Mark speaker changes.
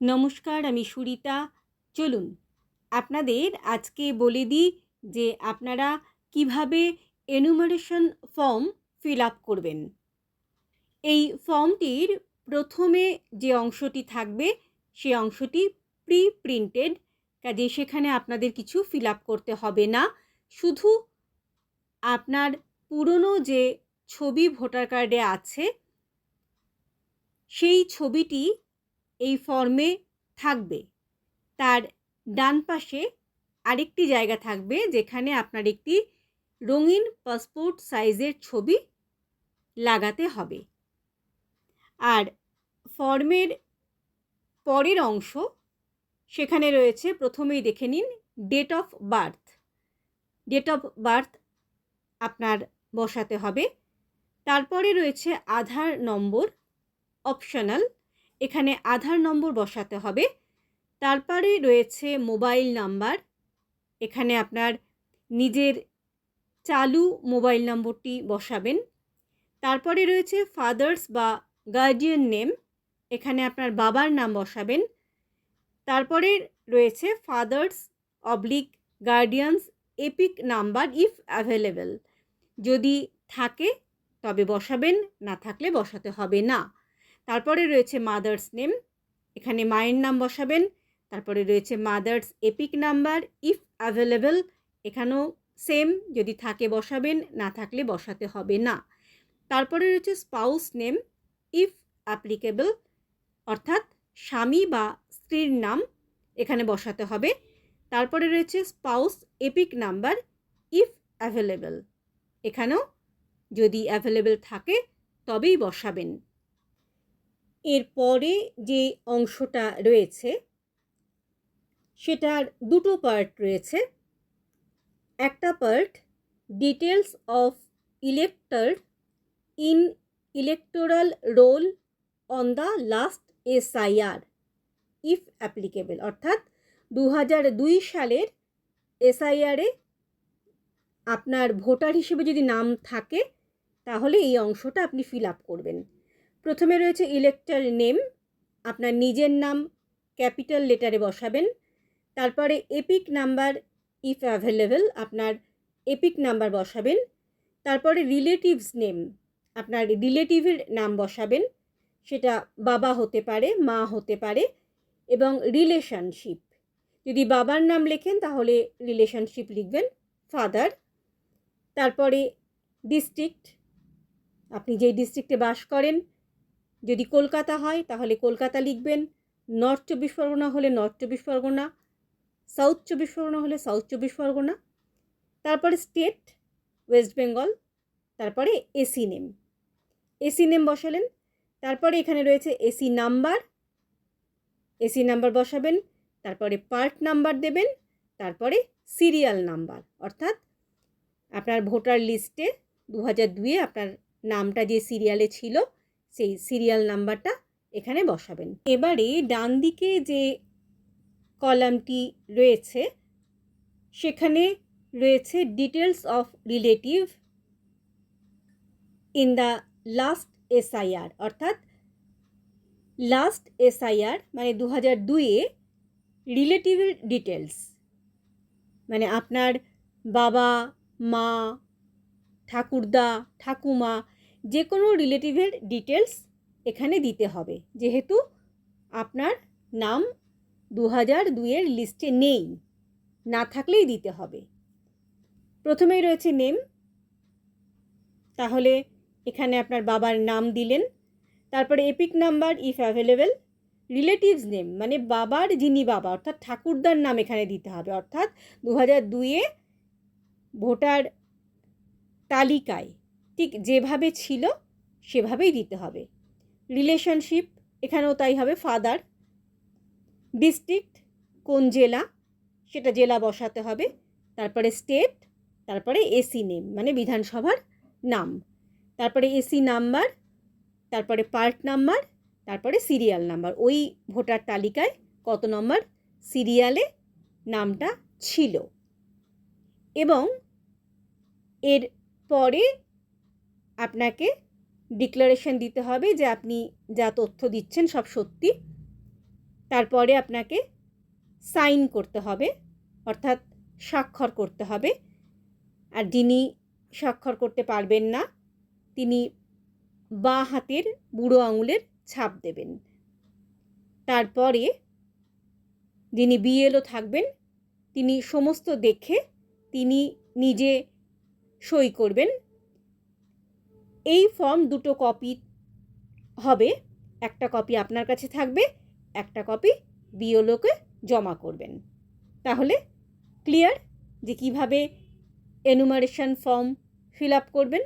Speaker 1: নমস্কার, আমি সুরিতা। চলুন, আপনাদের আজকে বলে দিই যে আপনারা কীভাবে এনুমারেশন ফর্ম ফিল আপ করবেন। এই ফর্মটির প্রথমে যে অংশটি থাকবে সেই অংশটি প্রি প্রিন্টেড কাজে সেখানে আপনাদের কিছু ফিল আপ করতে হবে না। শুধু আপনার পুরনো যে ছবি ভোটার কার্ডে আছে, সেই ছবিটি এই ফর্মে থাকবে। তার ডান পাশে আরেকটি জায়গা থাকবে যেখানে আপনার একটি রঙিন পাসপোর্ট সাইজের ছবি লাগাতে হবে। আর ফর্মের পরের অংশ সেখানে রয়েছে, প্রথমেই দেখে নিন date of birth date of birth আপনার বসাতে হবে। তারপরে রয়েছে আধার নম্বর অপশনাল এখানে আধার নম্বর বসাতে হবে। তারপরে রয়েছে মোবাইল নাম্বার। এখানে আপনার নিজের চালু মোবাইল নম্বরটি বসাবেন। তারপরে রয়েছে ফাদার্স বা গার্জিয়ান নেম। এখানে আপনার বাবার নাম বসাবেন। তারপরে রয়েছে father's oblique guardian's EPIC number if available. যদি থাকে তবে বসাবেন, না থাকলে বসাতে হবে না। তারপরে রয়েছে মাদার্স নেম এখানে মায়ের নাম বসাবেন, তারপরে রয়েছে mother's EPIC number if available এখানেও সেম যদি থাকে বসাবেন, না থাকলে বসাতে হবে না। তারপরে রয়েছে স্পাউস নেম ইফ অ্যাপ্লিকেবল অর্থাৎ স্বামী বা স্ত্রীর নাম, এখানে বসাতে হবে। তারপরে রয়েছে spouse EPIC number if available এখানেও যদি অ্যাভেলেবেল থাকে, তবেই বসাবেন। এরপরে যে অংশটা রয়েছে, সেটার দুটো পার্ট রয়েছে। একটা part details of elector in electoral roll on the last S SIR if applicable অর্থাৎ দু দুই সালের এসআইআরে আপনার ভোটার হিসেবে যদি নাম থাকে, তাহলে এই অংশটা আপনি ফিল আপ করবেন। প্রথমে রয়েছে ইলেক্টর নেম আপনার নিজের নাম ক্যাপিটাল লেটারে বসাবেন। তারপরে এপিক নাম্বার ইফ অ্যাভেলেবেল আপনার এপিক নাম্বার বসাবেন। তারপরে রিলেটিভস নেম আপনার রিলেটিভের নাম বসাবেন। সেটা বাবা হতে পারে, মা হতে পারে এবং রিলেশনশিপ যদি বাবার নাম লেখেন, তাহলে রিলেশনশিপ লিখবেন ফাদার তারপরে ডিস্ট্রিক্ট আপনি যেই ডিস্ট্রিক্টে বাস করেন যদি কলকাতা হয়, তাহলে কলকাতা লিখবেন। নর্থ চব্বিশ পরগনা হলে নর্থ চব্বিশ পরগনা। সাউথ চব্বিশ পরগনা হলে সাউথ চব্বিশ পরগনা। তারপরে স্টেট ওয়েস্ট বেঙ্গল তারপরে এসি নেম এসি নেম বসালেন। তারপরে এখানে রয়েছে এসি নাম্বার এসি নাম্বার বসাবেন। তারপরে পার্ট নাম্বার দেবেন। তারপরে সিরিয়াল নাম্বার অর্থাৎ আপনার ভোটার লিস্টে দু হাজার দুয়ে আপনার নামটা যে সিরিয়ালে ছিল সেই সিরিয়াল নাম্বারটা এখানে বসাবেন। এবারে ডান দিকে যে কলামটি রয়েছে, সেখানে রয়েছে details of relative in the last SIR অর্থাৎ লাস্ট এসআইআর মানে দু হাজার দুইয়ে রিলেটিভের ডিটেলস মানে আপনার বাবা, মা, ঠাকুরদা, ঠাকুমা যে কোনো রিলেটিভের ডিটেলস এখানে দিতে হবে। যেহেতু আপনার নাম দু হাজার দুইয়ের লিস্টে নেই, না থাকলেই দিতে হবে। প্রথমেই রয়েছে নেম তাহলে এখানে আপনার বাবার নাম দিলেন, তারপরে EPIC number if available relative's name মানে বাবার যিনি বাবা, অর্থাৎ ঠাকুরদার নাম এখানে দিতে হবে, অর্থাৎ দু হাজার দুইয়ে ভোটার তালিকায় ঠিক যেভাবে ছিল, সেভাবেই দিতে হবে। রিলেশনশিপ এখানেও তাই হবে ফাদার ডিস্ট্রিক্ট কোন জেলা, সেটা জেলা বসাতে হবে, তারপরে স্টেট তারপরে এসি নেম মানে বিধানসভার নাম। তারপরে এসি নাম্বার তারপরে পার্ট নাম্বার তারপরে সিরিয়াল নাম্বার ওই ভোটার তালিকায় কত নম্বর সিরিয়ালে নামটা ছিল। এবং এর পরে আপনাকে ডিক্লারেশন দিতে হবে যে আপনি যা তথ্য দিচ্ছেন সব সত্যি। তারপরে আপনাকে সাইন করতে হবে, অর্থাৎ স্বাক্ষর করতে হবে। আর যিনি স্বাক্ষর করতে পারবেন না, তিনি বাঁ হাতের বুড়ো আঙুলের ছাপ দেবেন। তারপরে যিনি বিএলও থাকবেন, তিনি সমস্ত দেখে তিনি নিজে সই করবেন। এই ফর্ম দুটো কপি হবে। একটা কপি আপনার কাছে থাকবে, একটা কপি বিওলোকে জমা করবেন। তাহলে ক্লিয়ার যে কীভাবে এনুমারেশন ফর্ম ফিল আপ করবেন।